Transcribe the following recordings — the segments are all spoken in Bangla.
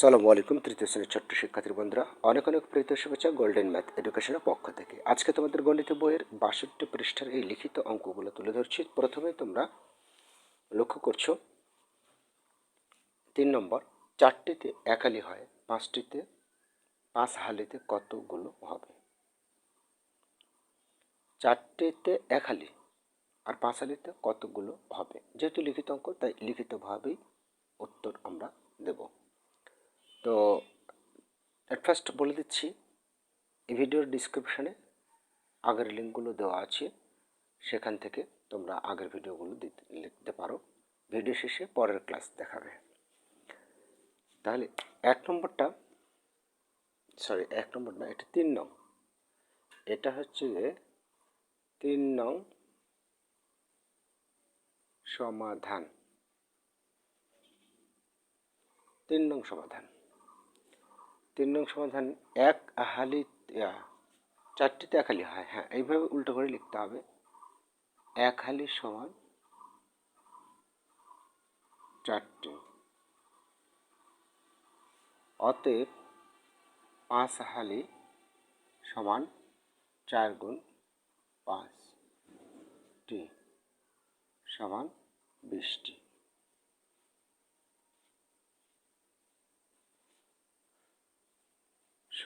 সালামু আলাইকুম, তৃতীয় শ্রেণির ছোট্ট শিক্ষার্থী বন্ধুরা। অনেক অনেক প্রীত শুভেচ্ছা গোল্ডেন ম্যাথ এডুকেশনের পক্ষ থেকে। আজকে তোমাদের গণিত বইয়ের বাষট্টি পৃষ্ঠার এই লিখিত অঙ্কগুলো তুলে ধরছি। প্রথমে তোমরা লক্ষ্য করছ, তিন নম্বর, চারটিতে একালি হয়, পাঁচটিতে, পাঁচ হালিতে কতগুলো হবে? চারটিতে একালি আর পাঁচ হালিতে কতগুলো হবে? যেহেতু লিখিত অঙ্ক, তাই লিখিতভাবেই উত্তর আমরা দেবো। তো অ্যাট ফার্স্ট বলে দিচ্ছি, এই ভিডিওর ডিসক্রিপশানে আগের লিঙ্কগুলো দেওয়া আছে, সেখান থেকে তোমরা আগের ভিডিওগুলো দিতে লিখতে পারো। ভিডিও শেষে পরের ক্লাস দেখাবে। তাহলে এক নম্বরটা সরি এক নম্বর না, এটা তিন নং। এটা হচ্ছে যে তিন নং সমাধান। তিন নং সমাধান। তিন নং সমাধান এক হালি চারটিতে এক হালি হয় হ্যাঁ এইভাবে উল্টো করে লিখতে হবে। এক হালি সমান চারটি। অতএব পাঁচ হালি সমান চার গুণ পাঁচটি সমান বিশটি।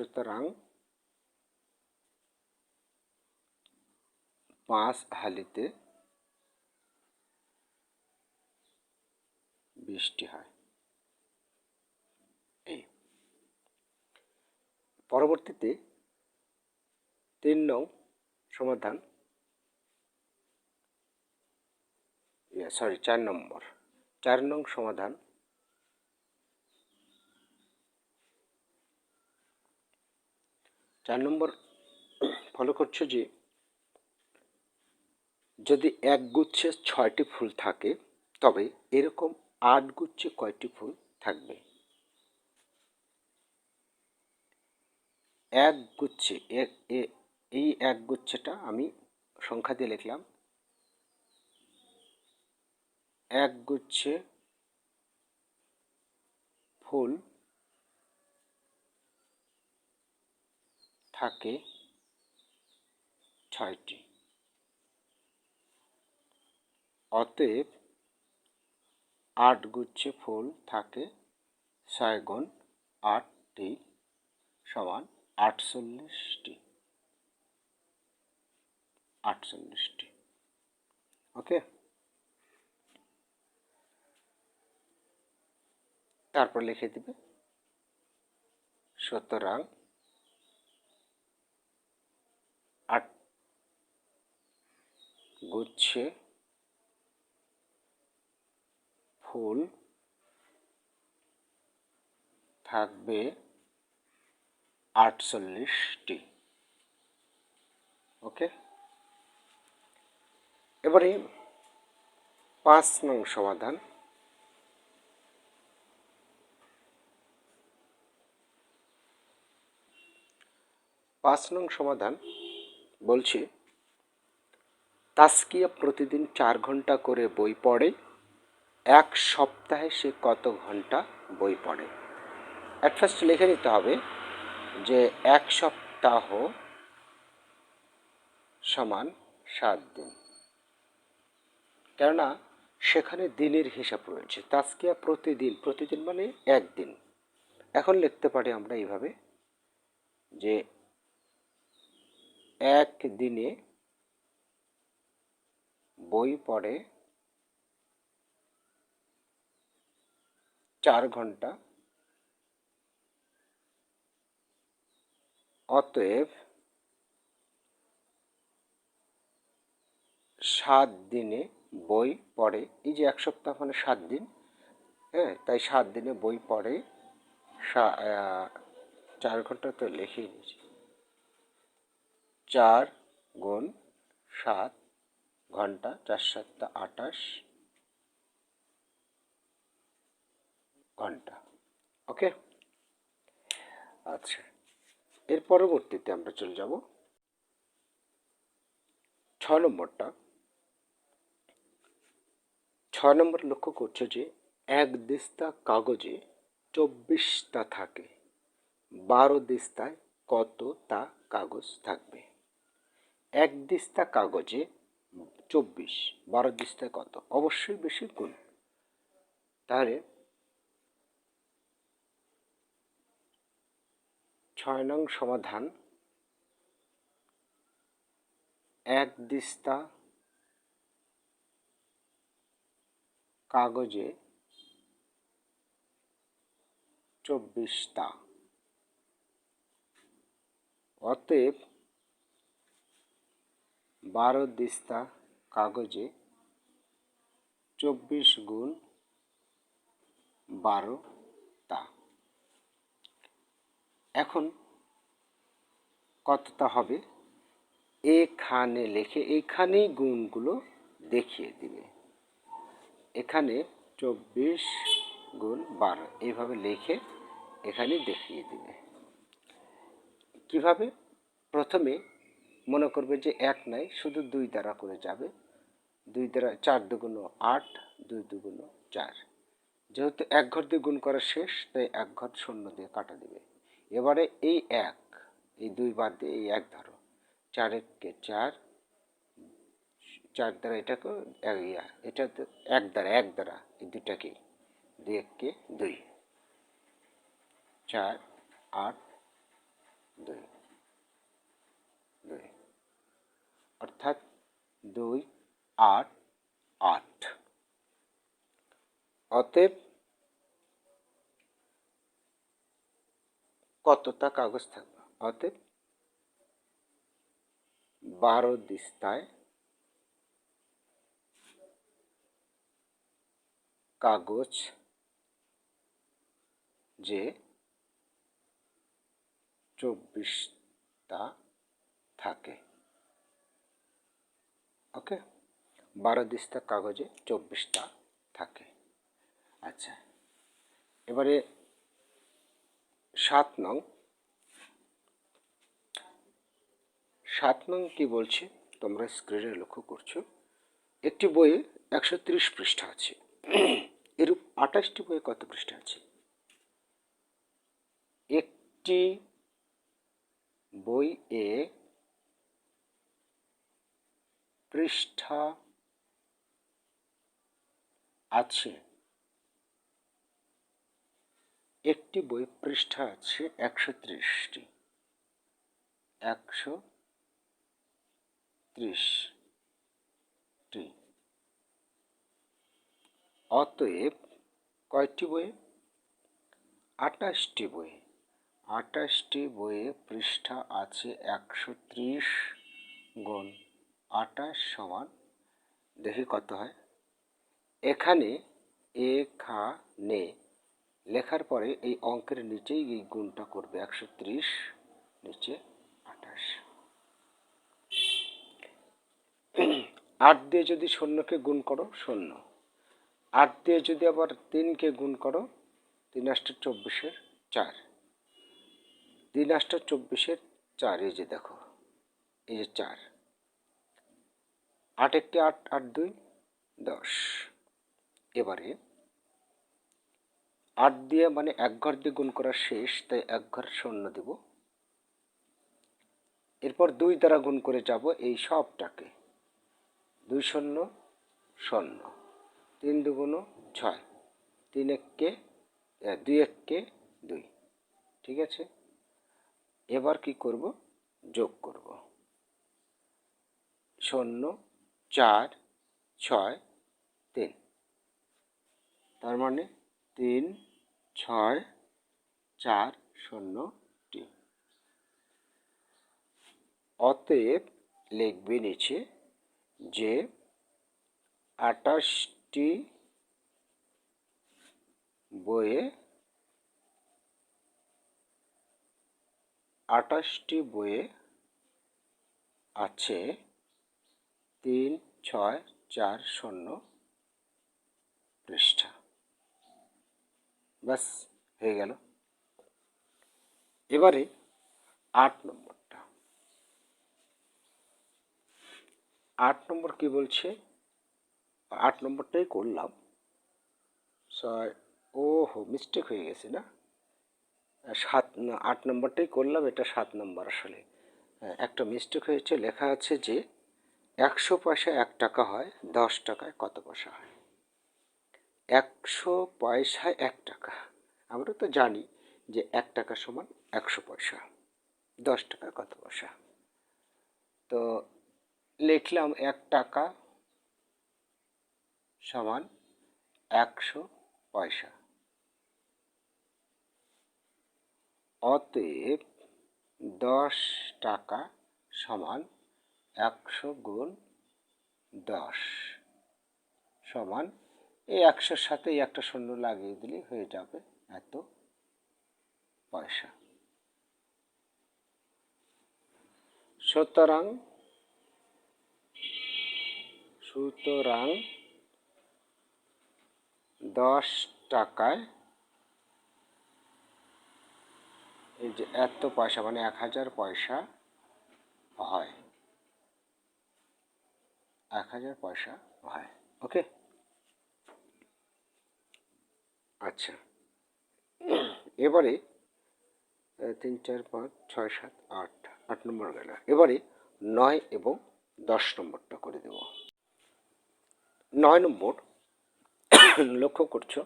সুতরাং পাঁচ হালিতে বৃষ্টি হয়। এই। পরবর্তীতে তিন নং সমাধান। সরি চার নম্বর। চার নং সমাধান। চার নম্বর ফলো করছ যে, যদি এক গুচ্ছে ছয়টি ফুল থাকে, তবে এরকম আট গুচ্ছে কয়টি ফুল থাকবে? এক গুচ্ছে এই এক গুচ্ছেটা আমি সংখ্যা দিয়ে লিখলাম। এক গুচ্ছে ফুল থাকে ছয়টি। অতএব আট গুচ্ছে ফুল থাকে ছয় গুণ আটটি সমান আটচল্লিশটি। আটচল্লিশটি। ওকে? তারপর লিখে দিবে। সুতরাং আট গুচ্ছে ফুল থাকবে আটচল্লিশটি। ওকে? এবারে পাঁচ নং সমাধান। পাঁচ নং সমাধান বলছি তাস্কিয়া প্রতিদিন চার ঘণ্টা করে বই পড়ে। এক সপ্তাহে সে কত ঘণ্টা বই পড়ে? অ্যাট ফার্স্ট লিখে নিতে হবে যে এক সপ্তাহ সমান সাত দিন। কেননা সেখানে দিনের হিসাব রয়েছে। তাস্কিয়া প্রতিদিন প্রতিদিন মানে একদিন। এখন লিখতে পারি আমরা এইভাবে যে এক দিনে বই পড়ে চার ঘণ্টা। অতএব সাত দিনে বই পড়ে। এই যে এক সপ্তাহ মানে সাত দিন হ্যাঁ তাই সাত দিনে বই পড়ে। চার ঘণ্টা তো লিখেই নিয়েছি। চার গুণ সাত ঘণ্টা, চার সাতটা আটাশ ঘণ্টা। ওকে আচ্ছা এর পরবর্তীতে আমরা চলে যাব ছ নম্বরটা। ছ নম্বর লক্ষ্য করছ যে এক দিস্তা কাগজে চব্বিশটা থাকে। বারো দিস্তায় কত তা কাগজ থাকবে? এক দিস্তা কাগজে চব্বিশ, বারো দিস্তায় কত? অবশ্যই বেশি গুণ। তাহলে ছয় নং সমাধান। এক দিস্তা কাগজে চব্বিশটা। অতএব বারো দিস্তা কাগজে চব্বিশ গুণ বারো তা এখন কতটা হবে? এখানে লেখে, এখানেই গুণগুলো দেখিয়ে দিবে। এখানে চব্বিশ গুণ বারো, এইভাবে লিখে এখানে দেখিয়ে দিবে। কীভাবে? প্রথমে মনে করবে যে এক নাই, শুধু দুই দ্বারা করে যাবে। দুই দ্বারা চার দুগুণ আট, দুই দুগুণ চার। যেহেতু এক ঘর দিয়ে গুণ করা শেষ, তাই এক ঘর শূন্য দিয়ে কাটা দিবে। এবারে এই এক, এই দুই বাদ দিয়ে এই এক ধরো। চার এককে চার চার দ্বারা এটাকে এটা এক দ্বারা এক দ্বারা, এই দুটাকে দুই এককে দুই। চার, আট, দুই। অর্থাৎ দুই আট আট। অতএব কতটা কাগজ থাকবে? অতএব বারো দিস্তায় কাগজ যে চব্বিশটা থাকে। ওকে? বারো দিস্তা কাগজে চব্বিশটা থাকে। আচ্ছা। এবারে সাত নং। সাত নং কি বলছে? তোমরা স্ক্রিনে লক্ষ্য করছ। একটি বইয়ে একশো তিরিশ পৃষ্ঠা আছে। এরূপ আঠাশটি বইয়ে কত পৃষ্ঠা আছে? একটি বই এ পৃষ্ঠা আছে। একটি বই পৃষ্ঠা আছে একশো ত্রিশটি। একশো ত্রিশটি। অতএব কয়টি বই? আটাশটি বই। আটাশটি বইয়ে পৃষ্ঠা আছে একশো ত্রিশ গুণ আটাশ সমান, দেখি কত হয়। এখানে এখানে লেখার পরে এই অঙ্কের নিচেই এই গুণটা করবে একশো ত্রিশ, নিচে আঠাশ আট দিয়ে যদি শূন্যকে গুণ করো, শূন্য। আট দিয়ে যদি আবার তিনকে গুণ করো, তিন আষ্টা চব্বিশের চার। তিন আষ্টা চব্বিশের চার, এই যে দেখো, এই যে চার। আট একটি আট আট দুই, দশ। এবারে আট দিয়ে মানে এক ঘর দিয়ে গুণ করা শেষ, তাই এক ঘর শূন্য দেব। এরপর দুই দ্বারা গুণ করে যাব এই সবটাকে। দুই শূন্য শূন্য। তিন দুগুণ ছয়। তিন এককে দুই এককে দুই। ঠিক আছে? এবার কি করব? যোগ করব। শূন্য চার, ছয়, তিন। তার মানে তিন, ছয়, চার শূন্যটি অতএব লিখবে নিচে যে আটাশটি বইয়ে আটাশটি বইয়ে আছে তিন ছয় চার শূন্য পৃষ্ঠা। ব্যাস, হয়ে গেল। এবারে আট নম্বরটা। আট নম্বর কি বলছে? আট নম্বরটাই করলাম। ছয়, ওহো মিস্টেক হয়ে গেছে না? সাত আট নম্বরটাই করলাম, এটা সাত নম্বর আসলে। একটা মিস্টেক হয়েছে, লেখা আছে যে একশো পয়সা এক টাকা হয়, দশ টাকায় কত পয়সা হয়? একশো পয়সায় এক টাকা। আমরা তো জানি যে এক টাকা সমান একশো পয়সা, দশ টাকা কত পয়সা? তো লিখলাম এক টাকা সমান একশো পয়সা। অতএব দশ টাকা সমান একশো গুণ দশ সমান, এই একশোর সাথে একটা শূন্য লাগিয়ে দিলে হয়ে যাবে এত পয়সা। সুতরাং সুতরাং দশ টাকায় এই যে এত পয়সা মানে এক হাজার পয়সা হয়। এক হাজার পয়সা হয় ওকে আচ্ছা এবারে তিন, চার, পাঁচ, ছয়, সাত, আট আট নম্বর গেল। এবারে নয় এবং দশ নম্বরটা করে দেব। নয় নম্বর, লক্ষ্য করছ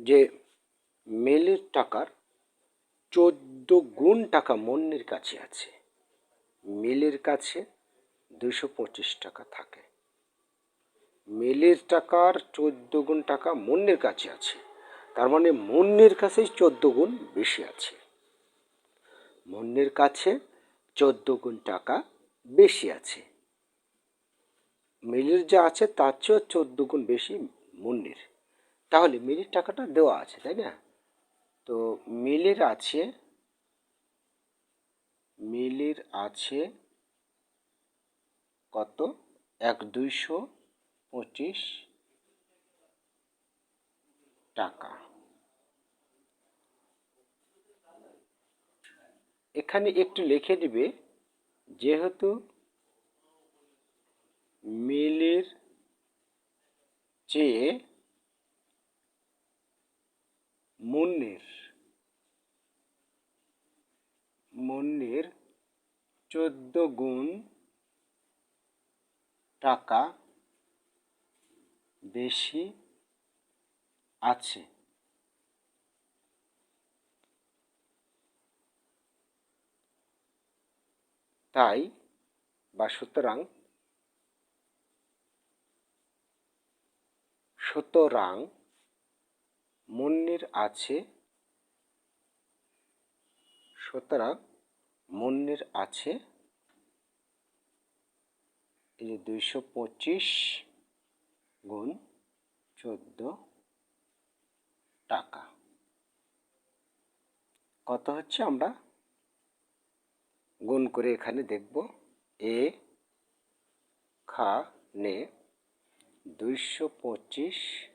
যে মেলের টাকার চোদ্দ গুণ টাকা মন্যের কাছে আছে। মিলের কাছে দুশো পঁচিশ টাকা থাকে। মিলের টাকার চোদ্দ গুণ টাকা মন্যের কাছে আছে। তার মানে মন্যের কাছেই চোদ্দ গুণ বেশি আছে। মন্যের কাছে চোদ্দ গুণ টাকা বেশি আছে। মিলের যা আছে তার চেয়েও চোদ্দ গুণ বেশি মন্যের তাহলে মিলের টাকাটা দেওয়া আছে, তাই না? তো মিলের আছে মিলের আছে কত? এক দুইশো পঁচিশ টাকা। এখানে একটু লিখে দিবে, যেহেতু মিলের চেয়ে মুন্নির মুন্নির চোদ্দ গুণ টাকা বেশি আছে। তাই বা সুতরাং সুতরাং মুন্নির আছে সুতরাং মুন্নির আছে। এই যে দুইশো পঁচিশ গুণ চোদ্দ টাকা। কত হচ্ছে আমরা? গুণ করে এখানে দেখব। এ খা নে দুইশো পঁচিশ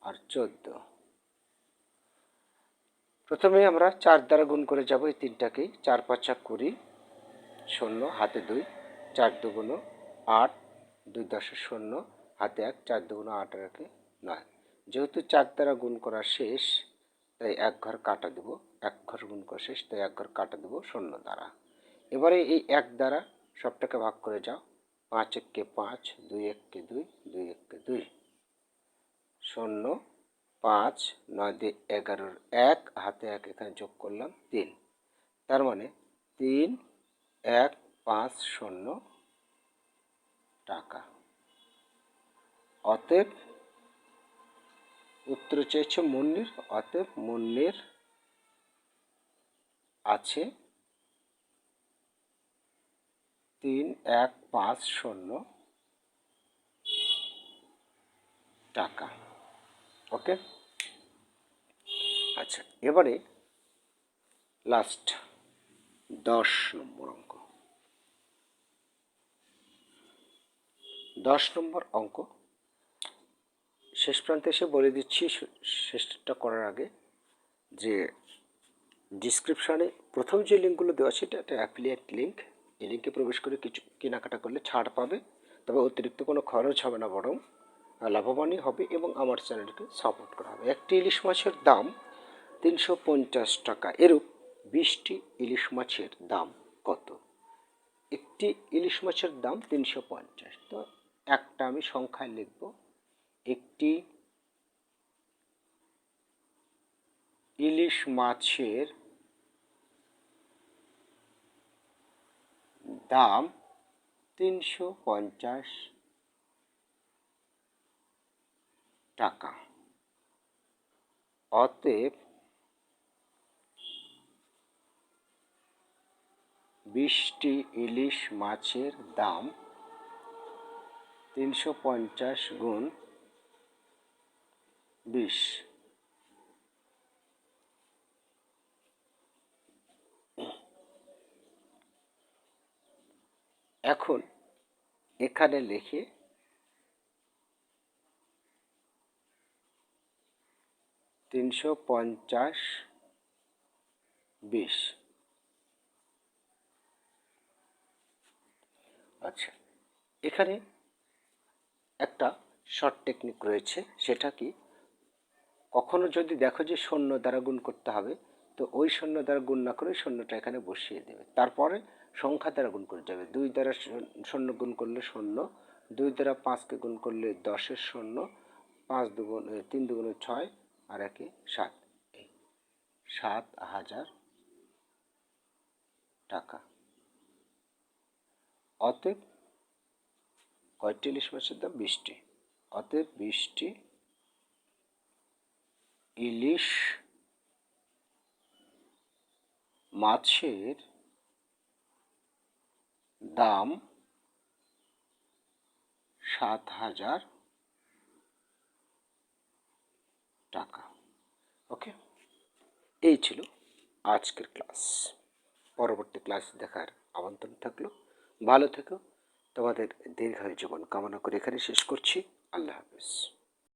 আর চোদ্দ। প্রথমে আমরা চার দ্বারা গুণ করে যাব এই তিনটাকেই। চার পাঁচা কুড়ি, শূন্য, হাতে দুই, চার দুগুণ আট, দুই দশে শূন্য, হাতে এক, চার দুগুণ আট আর একে নয়। যেহেতু চার দ্বারা গুণ করা শেষ, তাই এক ঘর কাটা দেব। এক ঘর গুণ করা শেষ, তাই এক ঘর কাটা দেব শূন্য দ্বারা। এবারে এই এক দ্বারা সবটাকে ভাগ করে যাও। পাঁচ এককে পাঁচ, দুই এককে দুই দুই এককে দুই। শূন্য পাঁচ, নয় দিয়ে এগারোর এক, হাতে এক, এখানে যোগ করলাম তিন। তার মানে তিন, এক, পাঁচ, শূন্য টাকা। অতএব উত্তর চেয়েছে মুন্নির, অতএব মুন্নির আছে তিন, এক, পাঁচ, শূন্য টাকা। ওকে আচ্ছা এবারে লাস্ট দশ নম্বর অঙ্ক। দশ নম্বর অঙ্ক। শেষ প্রান্তে এসে বলে দিচ্ছি শেষটা করার আগে যে ডিসক্রিপশানে প্রথম যে লিঙ্কগুলো দেওয়া এটা একটা অ্যাফিলিয়েট লিঙ্ক এই লিঙ্কে প্রবেশ করে কিছু কেনাকাটা করলে ছাড় পাবে, তবে অতিরিক্ত কোনো খরচ হবে না বরং লাভবানই হবে এবং আমার চ্যানেলকে সাপোর্ট করা হবে। একটি ইলিশ মাছের দাম তিনশো পঞ্চাশ টাকা। এরূপ বিশটি ইলিশ মাছের দাম কত? একটি ইলিশ মাছের দাম তিনশো পঞ্চাশ। তো একটা আমি সংখ্যায় লিখব। একটি ইলিশ মাছের দাম তিনশো পঞ্চাশ টাকা। অতএব বিশটি ইলিশ মাছের দাম তিনশো পঞ্চাশ গুণ বিশ। এখন এখানে লিখে তিনশো পঞ্চাশ বিশ। আচ্ছা এখানে একটা শর্ট টেকনিক রয়েছে, সেটা কি? কখনো যদি দেখো যে শূন্য দ্বারা গুণ করতে হবে, তো ওই শূন্য দ্বারা গুণ না করে শূন্যটা এখানে বসিয়ে দেবে। তারপরে সংখ্যা দ্বারা গুণ করে যাবে। দুই দ্বারা শূন্য- গুণ করলে শূন্য দুই দ্বারা পাঁচকে গুণ করলে দশের শূন্য পাঁচ দুগুণ তিন দুগুণে ছয় আর একে সাত। এই সাত হাজার টাকা। অতএব কয়টি ইলিশ দাম বিশটি। অতএব বিশটি ইলিশ মাছের দাম সাত হাজার টাকা। ওকে? এই ছিল আজকের ক্লাস। পরবর্তী ক্লাস দেখার আমন্ত্রণ থাকল। ভালো থেকো। তোমাদের দীর্ঘায়ু জীবন কামনা করে এখানে শেষ করছি। আল্লাহ হাফিজ।